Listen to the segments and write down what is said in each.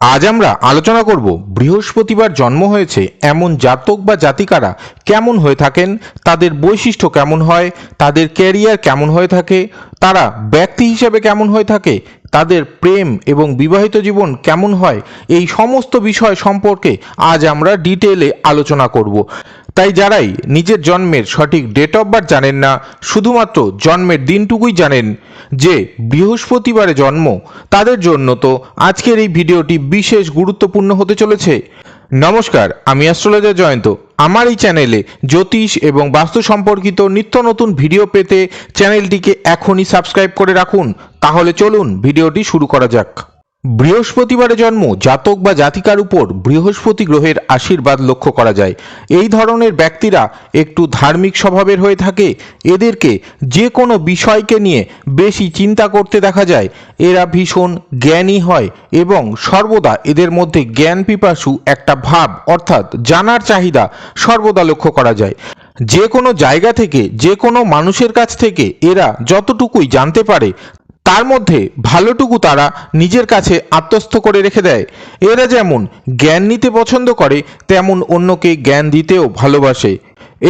আজ আমরা আলোচনা করব, বৃহস্পতিবার জন্ম হয়েছে এমন জাতক বা জাতিকারা কেমন হয়ে থাকেন, তাদের বৈশিষ্ট্য কেমন হয়, তাদের ক্যারিয়ার কেমন হয়ে থাকে, তারা ব্যক্তি হিসেবে কেমন হয়ে থাকে, তাদের প্রেম এবং বিবাহিত জীবন কেমন হয়, এই সমস্ত বিষয় সম্পর্কে আজ আমরা ডিটেলে আলোচনা করব। তাই যারাই নিজের জন্মের সঠিক ডেট অফ বার্থ জানেন না, শুধুমাত্র জন্মের দিনটুকুই জানেন যে বৃহস্পতিবারে জন্ম, তাদের জন্য তো আজকের এই ভিডিওটি বিশেষ গুরুত্বপূর্ণ হতে চলেছে। নমস্কার, আমি অ্যাস্ট্রোলজার জয়ন্ত। আমার এই চ্যানেলে জ্যোতিষ এবং বাস্তু সম্পর্কিত নিত্য নতুন ভিডিও পেতে চ্যানেলটিকে এখনই সাবস্ক্রাইব করে রাখুন। তাহলে চলুন ভিডিওটি শুরু করা যাক। বৃহস্পতিবারে জন্ম, জাতক বা জাতিকার উপর বৃহস্পতি গ্রহের আশীর্বাদ লক্ষ্য করা যায়। এই ধরনের ব্যক্তিরা একটু ধার্মিক স্বভাবের হয়ে থাকে। এদেরকে যে কোনো বিষয়কে নিয়ে বেশি চিন্তা করতে দেখা যায়। এরা ভীষণ জ্ঞানী হয় এবং সর্বদা এদের মধ্যে জ্ঞান পিপাসু একটা ভাব, অর্থাৎ জানার চাহিদা সর্বদা লক্ষ্য করা যায়। যে কোনো জায়গা থেকে, যে কোনো মানুষের কাছ থেকে এরা যতটুকুই জানতে পারে তার মধ্যে ভালোটুকু তারা নিজের কাছে আত্মস্থ করে রেখে দেয়। এরা যেমন জ্ঞান নিতে পছন্দ করে, তেমন অন্যকে জ্ঞান দিতেও ভালোবাসে।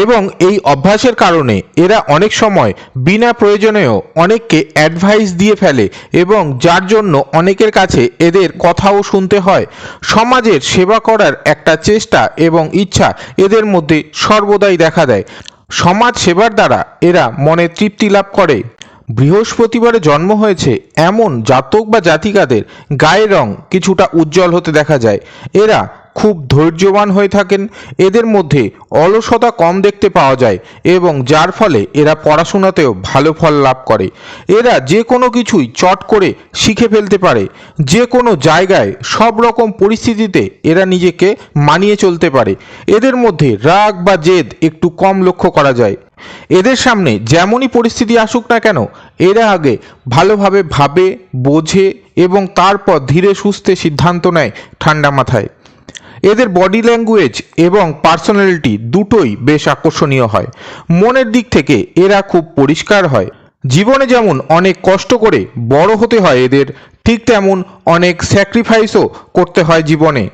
এবং এই অভ্যাসের কারণে এরা অনেক সময় বিনা প্রয়োজনেও অনেককে অ্যাডভাইস দিয়ে ফেলে এবং যার জন্য অনেকের কাছে এদের কথাও শুনতে হয়। সমাজের সেবা করার একটা চেষ্টা এবং ইচ্ছা এদের মধ্যে সর্বদাই দেখা দেয়। সমাজ সেবার দ্বারা এরা মনে তৃপ্তি লাভ করে। বৃহস্পতিবারে জন্ম হয়েছে এমন জাতক বা জাতিকাদের গায়ের রং কিছুটা উজ্জ্বল হতে দেখা যায়। এরা খুব ধৈর্যবান হয়ে থাকেন। এদের মধ্যে অলসতা কম দেখতে পাওয়া যায় এবং যার ফলে এরা পড়াশোনাতেও ভালো ফল লাভ করে। এরা যে কোনো কিছুই চট করে শিখে ফেলতে পারে। যে কোনো জায়গায় সব রকম পরিস্থিতিতে এরা নিজেকে মানিয়ে চলতে পারে। এদের মধ্যে রাগ বা জেদ একটু কম লক্ষ্য করা যায়। এদের সামনে যেমনই পরিস্থিতি আসুক না কেন, এরা আগে ভালোভাবে ভাবে, বোঝে এবং তারপর ধীরে সুস্থে সিদ্ধান্ত নেয় ঠান্ডা মাথায়। এদের বডি ল্যাঙ্গুয়েজ এবং পার্সোনালিটি দুটোই বেশ আকর্ষণীয় হয়। মনের দিক থেকে এরা খুব পরিষ্কার হয়। জীবনে যেমন অনেক কষ্ট করে বড় হতে হয় এদের, ঠিক তেমন অনেক স্যাক্রিফাইসও করতে হয় জীবনে।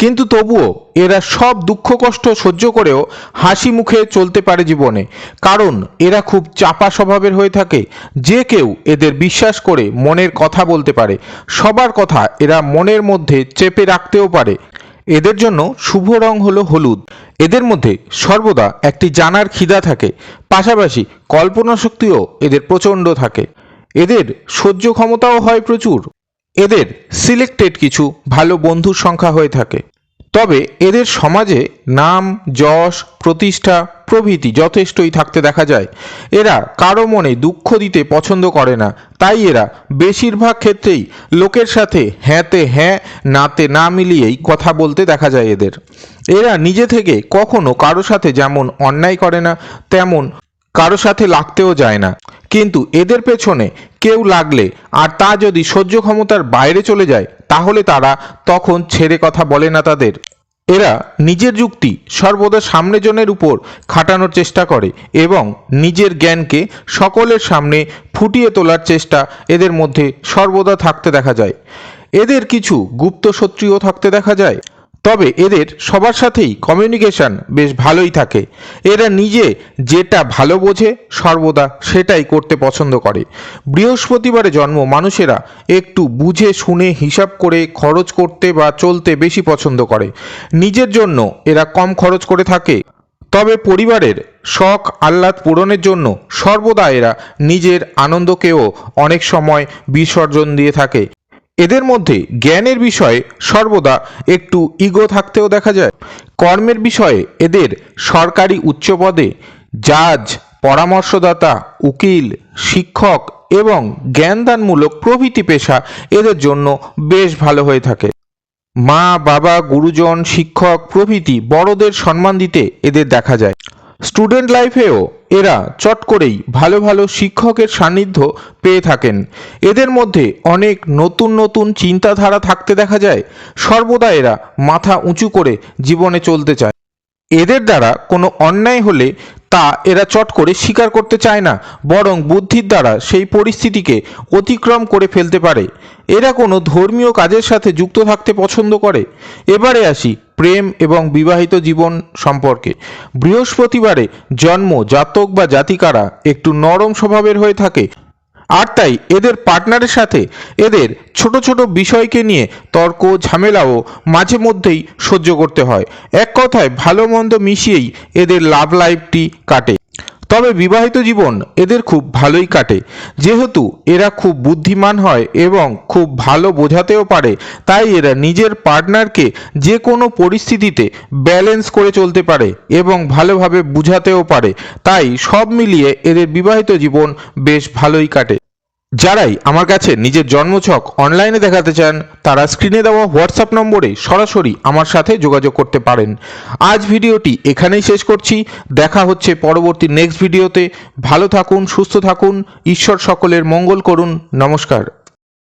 কিন্তু তবুও এরা সব দুঃখ কষ্ট সহ্য করেও হাসি মুখে চলতে পারে জীবনে। কারণ এরা খুব চাপা স্বভাবের হয়ে থাকে। যে কেউ এদের বিশ্বাস করে মনের কথা বলতে পারে। সবার কথা এরা মনের মধ্যে চেপে রাখতেও পারে। এদের জন্য শুভ রং হলো হলুদ। এদের মধ্যে সর্বদা একটি জানার খিদা থাকে। পাশাপাশি কল্পনা শক্তিও এদের প্রচণ্ড থাকে। এদের সহ্য ক্ষমতাও হয় প্রচুর। এদের সিলেক্টেড কিছু ভালো বন্ধুর সংখ্যা হয়ে থাকে। তবে এদের সমাজে নাম, যশ, প্রতিষ্ঠা, প্রভৃতি যথেষ্টই থাকতে দেখা যায়। এরা কারও মনে দুঃখ দিতে পছন্দ করে না। তাই এরা বেশিরভাগ ক্ষেত্রেই লোকের সাথে হ্যাঁতে হ্যাঁ নাতে না মিলিয়েই কথা বলতে দেখা যায় এদের। এরা নিজে থেকে কখনো কারও সাথে যেমন অন্যায় করে না, তেমন কারও সাথে লাগতেও যায় না। কিন্তু এদের পেছনে কেউ লাগলে আর তা যদি সহ্য ক্ষমতার বাইরে চলে যায়, তাহলে তারা তখন ছেড়ে কথা বলে না তাদের। এরা নিজের যুক্তি সর্বদা সামনে জনের উপর খাটানোর চেষ্টা করে এবং নিজের জ্ঞানকে সকলের সামনে ফুটিয়ে তোলার চেষ্টা এদের মধ্যে সর্বদা থাকতে দেখা যায়। এদের কিছু গুপ্ত শত্রুও থাকতে দেখা যায়। তবে এদের সবার সাথেই কমিউনিকেশন বেশ ভালোই থাকে। এরা নিজে যেটা ভালো বোঝে, সর্বদা সেটাই করতে পছন্দ করে। বৃহস্পতিবারে জন্ম মানুষেরা একটু বুঝে শুনে হিসাব করে খরচ করতে বা চলতে বেশি পছন্দ করে। নিজের জন্য এরা কম খরচ করে থাকে। তবে পরিবারের শখ আহ্লাদ পূরণের জন্য সর্বদা এরা নিজের আনন্দকেও অনেক সময় বিসর্জন দিয়ে থাকে। এদের মধ্যে জ্ঞানের বিষয়ে সর্বদা একটু ইগো থাকতেও দেখা যায়। কর্মের বিষয়ে এদের সরকারি উচ্চ পদে জাজ, পরামর্শদাতা, উকিল, শিক্ষক এবং জ্ঞানদানমূলক প্রভৃতি পেশা এদের জন্য বেশ ভালো হয়ে থাকে। মা, বাবা, গুরুজন, শিক্ষক প্রভৃতি বড়দের সম্মান দিতে এদের দেখা যায়। স্টুডেন্ট লাইফেও এরা চট করেই ভালো ভালো শিক্ষকের সান্নিধ্য পেয়ে থাকেন। এদের মধ্যে অনেক নতুন নতুন চিন্তাধারা থাকতে দেখা যায়। সর্বদা এরা মাথা উঁচু করে জীবনে চলতে চায়। এদের দ্বারা কোনো অন্যায় হলে তা এরা চট করে স্বীকার করতে চায় না, বরং বুদ্ধির দ্বারা সেই পরিস্থিতিকে অতিক্রম করে ফেলতে পারে। এরা কোনো ধর্মীয় কাজের সাথে যুক্ত থাকতে পছন্দ করে। এবারে আসি প্রেম এবং বিবাহিত জীবন সম্পর্কে। বৃহস্পতিবারে জন্ম, জাতক বা জাতিকারা একটু নরম স্বভাবের হয়ে থাকে। আর তাই এদের পার্টনারের সাথে এদের ছোট ছোট বিষয়কে নিয়ে তর্ক ঝামেলাও মাঝে মধ্যেই সহ্য করতে হয়। এক কথায় ভালো মন্দ মিশিয়েই এদের লাভ লাইফটি কাটে। তবে বিবাহিত জীবন এদের খুব ভালোই কাটে। যেহেতু এরা খুব বুদ্ধিমান হয় এবং খুব ভালো বোঝাতেও পারে, তাই এরা নিজের পার্টনারকে যে কোনো পরিস্থিতিতে ব্যালেন্স করে চলতে পারে এবং ভালোভাবে বুঝাতেও পারে। তাই সব মিলিয়ে এদের বিবাহিত জীবন বেশ ভালোই কাটে। যারাই আমার কাছে নিজের জন্মছক অনলাইনে দেখাতে চান, তারা স্ক্রিনে দেওয়া হোয়াটসঅ্যাপ নম্বরে সরাসরি আমার সাথে যোগাযোগ করতে পারেন। আজ ভিডিওটি এখানেই শেষ করছি। দেখা হচ্ছে পরবর্তী নেক্সট ভিডিওতে ভালো থাকুন, সুস্থ থাকুন। ঈশ্বর সকলের মঙ্গল করুন। নমস্কার।